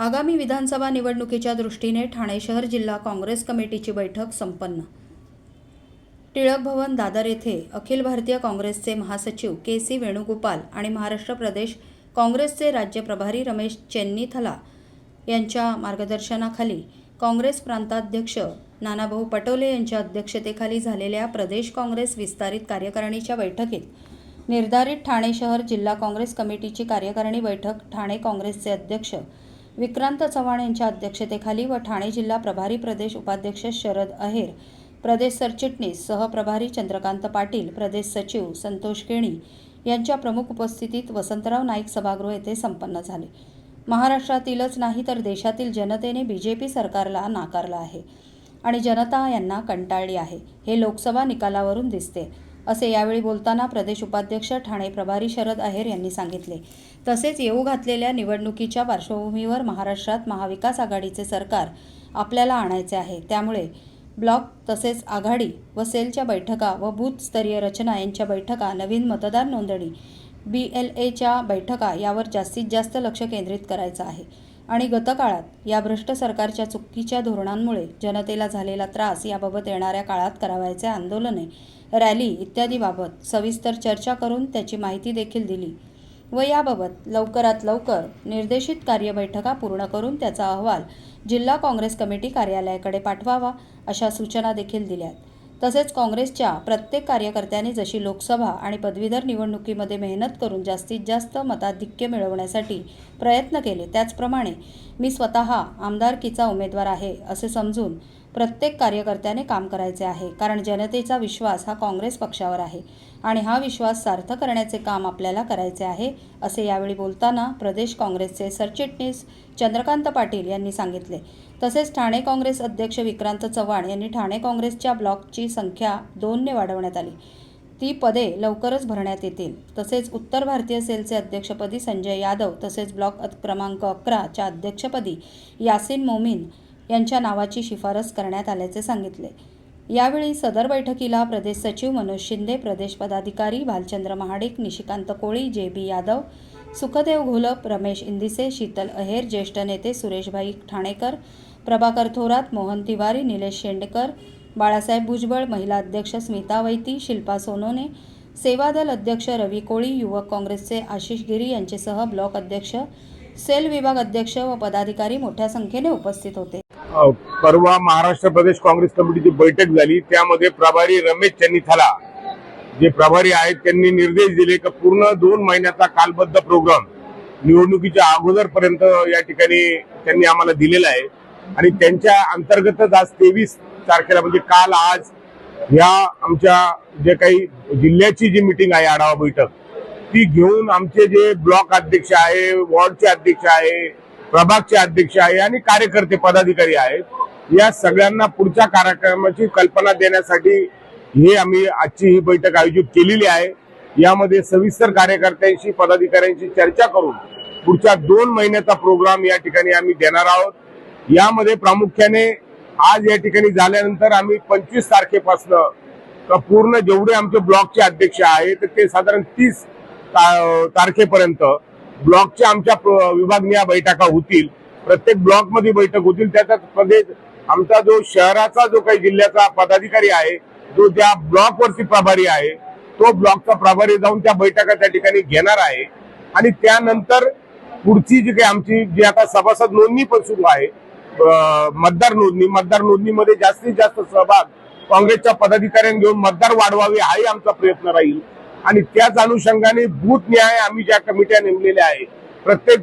आगामी विधानसभा निवडणुकीच्या दृष्टीने ठाणे शहर जिल्हा काँग्रेस कमिटीची बैठक संपन्न. टिळक भवन दादर येथे अखिल भारतीय काँग्रेसचे महासचिव के सी वेणुगोपाल आणि महाराष्ट्र प्रदेश काँग्रेसचे राज्य प्रभारी रमेश चेन्नीथला यांच्या मार्गदर्शनाखाली काँग्रेस प्रांताध्यक्ष नानाभाऊ पटोले यांच्या अध्यक्षतेखाली झालेल्या प्रदेश काँग्रेस विस्तारित कार्यकारिणीच्या बैठकीत निर्धारित ठाणे शहर जिल्हा काँग्रेस कमिटीची कार्यकारिणी बैठक ठाणे काँग्रेसचे अध्यक्ष विक्रांत चव्हाण यांच्या अध्यक्षतेखाली व ठाणे जिल्हा प्रभारी प्रदेश उपाध्यक्ष शरद अहेर प्रदेश सरचिटणीस सहप्रभारी चंद्रकांत पाटील प्रदेश सचिव संतोष केणी यांच्या प्रमुख उपस्थितीत वसंतराव नाईक सभागृह येथे संपन्न झाले. महाराष्ट्रातीलच नाही तर देशातील जनतेने बी जे पी सरकारला नाकारलं आहे आणि जनता यांना कंटाळली आहे. हे लोकसभा निकालावरून दिसते. असे यावेळी बोलताना प्रदेश उपाध्यक्ष ठाणे प्रभारी शरद आहेर यांनी सांगितले. तसेच येऊ घातलेल्या निवडणुकीच्या पार्श्वभूमीवर महाराष्ट्रात महाविकास आघाडीचे सरकार आपल्याला आणायचे आहे. त्यामुळे ब्लॉक तसेच आघाडी व सेलच्या बैठका व बूथस्तरीय रचना यांच्या बैठका नवीन मतदार नोंदणी बी एल एच्या बैठका यावर जास्तीत जास्त लक्ष केंद्रित करायचं आहे. आणि गतकाळात या भ्रष्ट सरकारच्या चुकीच्या धोरणांमुळे जनतेला झालेला त्रास याबाबत येणाऱ्या काळात करावयाचे आंदोलने रॅली इत्यादीबाबत सविस्तर चर्चा करून त्याची माहिती देखील दिली व याबाबत लवकरात लवकर निर्देशित कार्यबैठका पूर्ण करून त्याचा अहवाल जिल्हा काँग्रेस कमिटी कार्यालयाकडे पाठवावा अशा सूचना देखील दिल्यात. तसेच काँग्रेसच्या प्रत्येक कार्यकर्त्याने जशी लोकसभा आणि पदवीधर निवडणुकीमध्ये मेहनत करून जास्तीत जास्त मताधिक्य मिळवण्यासाठी प्रयत्न केले त्याचप्रमाणे मी स्वतः आमदारकीचा उमेदवार आहे असे समजून प्रत्येक कार्यकर्त्याने काम करायचे आहे. कारण जनतेचा विश्वास हा काँग्रेस पक्षावर आहे आणि हा विश्वास सार्थ करण्याचे काम आपल्याला करायचे आहे असे यावेळी बोलताना प्रदेश काँग्रेसचे सरचिटणीस चंद्रकांत पाटील यांनी सांगितले. तसेच ठाणे काँग्रेस अध्यक्ष विक्रांत चव्हाण यांनी ठाणे काँग्रेसच्या ब्लॉकची संख्या दोनने वाढवण्यात आली. ती पदे लवकरच भरण्यात येतील. तसेच उत्तर भारतीय सेलचे अध्यक्षपदी संजय यादव तसेच ब्लॉक क्रमांक अकराच्या अध्यक्षपदी यासिन मोमीन यांच्या नावाची शिफारस करण्यात आल्याचे सांगितले. यावेळी सदर बैठकीला प्रदेश सचिव मनोज शिंदे प्रदेश पदाधिकारी भालचंद्र महाडिक निशिकांत कोळी जे बी यादव सुखदेव घोलप रमेश इंदिसे शीतल अहेर ज्येष्ठ नेते सुरेशभाई ठाणेकर प्रभाकर थोरात मोहन तिवारी निलेश शेंडेकर बाळासाहेब भुजबळ महिला अध्यक्ष स्मिता वैती शिल्पा सोनोने सेवादल अध्यक्ष रवी कोळी युवक काँग्रेसचे आशिष गिरी यांचेसह ब्लॉक अध्यक्ष सेल विभाग अध्यक्ष व पदाधिकारी मोठ्या संख्येने उपस्थित होते. परवा महाराष्ट्र प्रदेश काँग्रेस कमिटीची बैठक झाली. त्यामध्ये प्रभारी रमेश चन्नीथाला जे प्रभारी आहेत त्यांनी निर्देश दिले की पूर्ण दोन महिन्याचा कालबद्ध प्रोग्राम निवडणुकीच्या अगोदरपर्यंत या ठिकाणी त्यांनी आम्हाला दिलेला आहे. आणि त्यांच्या अंतर्गतच आज तेवीस तारखेला म्हणजे काल आज ह्या आमच्या जे काही जिल्ह्याची जी मिटिंग आहे आढावा बैठक ती घेऊन आमचे जे ब्लॉक अध्यक्ष आहे वॉर्डचे अध्यक्ष आहे प्रभागचे अध्यक्ष आहे आणि कार्यकर्ते पदाधिकारी आहेत. या सगळ्यांना पुढच्या कार्यक्रमाची कल्पना देण्यासाठी हे आम्ही आजची ही बैठक आयोजित केलेली आहे. यामध्ये सविस्तर कार्यकर्त्यांशी पदाधिकाऱ्यांशी चर्चा करून पुढच्या दोन महिन्याचा प्रोग्राम या ठिकाणी आम्ही देणार आहोत. यामध्ये प्रामुख्याने आज या ठिकाणी झाल्यानंतर आम्ही पंचवीस तारखेपासनं पूर्ण जेवढे आमचे ब्लॉकचे अध्यक्ष आहेत ते साधारण तीस तारखेपर्यंत ब्लॉकच्या आमच्या विभागनीय बैठका होतील. प्रत्येक ब्लॉकमध्ये बैठक होतील. त्याच्यात प्रदेश आमचा जो शहराचा जो काही जिल्ह्याचा पदाधिकारी आहे जो त्या ब्लॉकवरती प्रभारी आहे तो ब्लॉकचा प्रभारी जाऊन त्या बैठका त्या ठिकाणी घेणार आहे. आणि त्यानंतर पुढची जी काही आमची जी आता सभासद नोंदणी पण सुरू आहे मतदार नोंदणी मतदार नोंदणीमध्ये जास्तीत जास्त सहभाग काँग्रेसच्या पदाधिकाऱ्यांनी घेऊन मतदार वाढवावे हाही आमचा प्रयत्न राहील. आणि त्याच अनुषंगाने बूथ न्याय आम्ही ज्या कमिट्या नेमलेल्या आहे प्रत्येक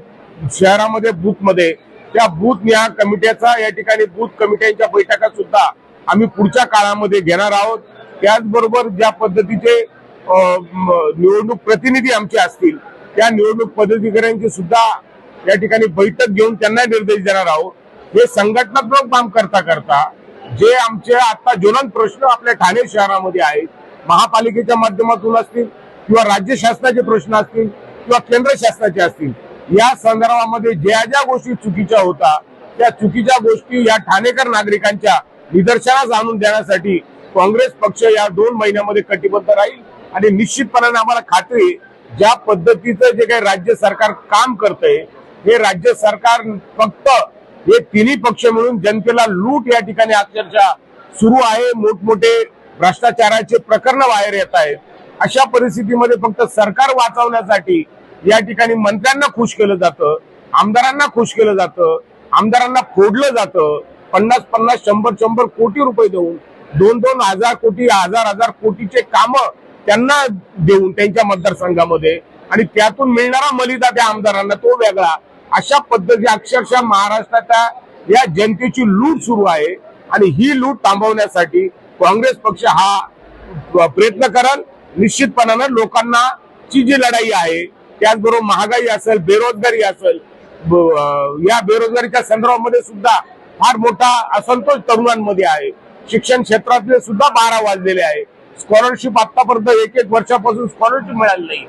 शहरामध्ये बूथमध्ये त्या बूथ न्याय कमिट्याचा या ठिकाणी बूथ कमिट्यांच्या बैठका सुद्धा आम्ही पुढच्या काळामध्ये घेणार आहोत. त्याचबरोबर ज्या पद्धतीचे निवडणूक प्रतिनिधी आमचे असतील त्या निवडणूक पदाधिकाऱ्यांची सुद्धा या ठिकाणी बैठक घेऊन त्यांना निर्देश देणार आहोत. हे संघटनात्मक काम करता करता जे आमचे आता ज्वलंत प्रश्न आपल्या ठाणे शहरामध्ये आहेत महापालिकेच्या माध्यमातून असतील किंवा राज्य शासनाचे प्रश्न असतील किंवा केंद्र शासनाचे असतील या संदर्भामध्ये ज्या ज्या गोष्टी चुकीच्या होता त्या चुकीच्या गोष्टी या ठाणेकर नागरिकांच्या निदर्शनास आणून देण्यासाठी काँग्रेस पक्ष या दोन महिन्यामध्ये कटिबद्ध राहील. आणि निश्चितपणाने आम्हाला खात्री ज्या पद्धतीचं जे काही राज्य सरकार काम करतंय हे राज्य सरकार फक्त हे तिन्ही पक्ष मिळून जनतेला लूट या ठिकाणी अक्षरशः सुरू आहे. मोठमोठे भ्रष्टाचाराचे प्रकरण बाहेर येत आहेत. अशा परिस्थितीमध्ये फक्त सरकार वाचवण्यासाठी या ठिकाणी मंत्र्यांना खुश केलं जातं आमदारांना खुश केलं जातं आमदारांना फोडलं जातं. पन्नास पन्नास शंभर शंभर कोटी रुपये देऊन दोन दोन हजार कोटी हजार हजार कोटीचे काम त्यांना देऊन त्यांच्या मतदारसंघामध्ये आणि त्यातून मिळणारा मलिदा त्या आमदारांना तो वेगळा. अशा पद्धती अक्षरशः महाराष्ट्राच्या या जनतेची लूट सुरू आहे आणि ही लूट थांबवण्यासाठी काँग्रेस पक्ष हा प्रयत्न करल. निश्चितपणानं लोकांना ची जी लढाई आहे त्याचबरोबर महागाई असेल बेरोजगारी असेल या बेरोजगारीच्या संदर्भामध्ये सुद्धा फार मोठा असंतोष तरुणांमध्ये आहे. शिक्षण क्षेत्रातले सुद्धा बारा वाजलेले आहे. स्कॉलरशिप आतापर्यंत एक एक वर्षापासून स्कॉलरशिप मिळाली नाही.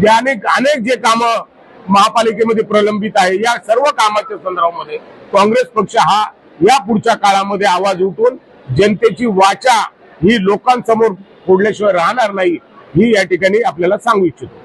जे अनेक अनेक जे कामं महापालिकेमध्ये प्रलंबित आहे या सर्व कामाच्या संदर्भामध्ये काँग्रेस पक्ष हा या पुढच्या काळामध्ये आवाज उठून जनतेची वाचा ही लोकांसमोर फोडल्याशिवाय राहणार नाही ही या ठिकाणी आपल्याला सांगू इच्छितो.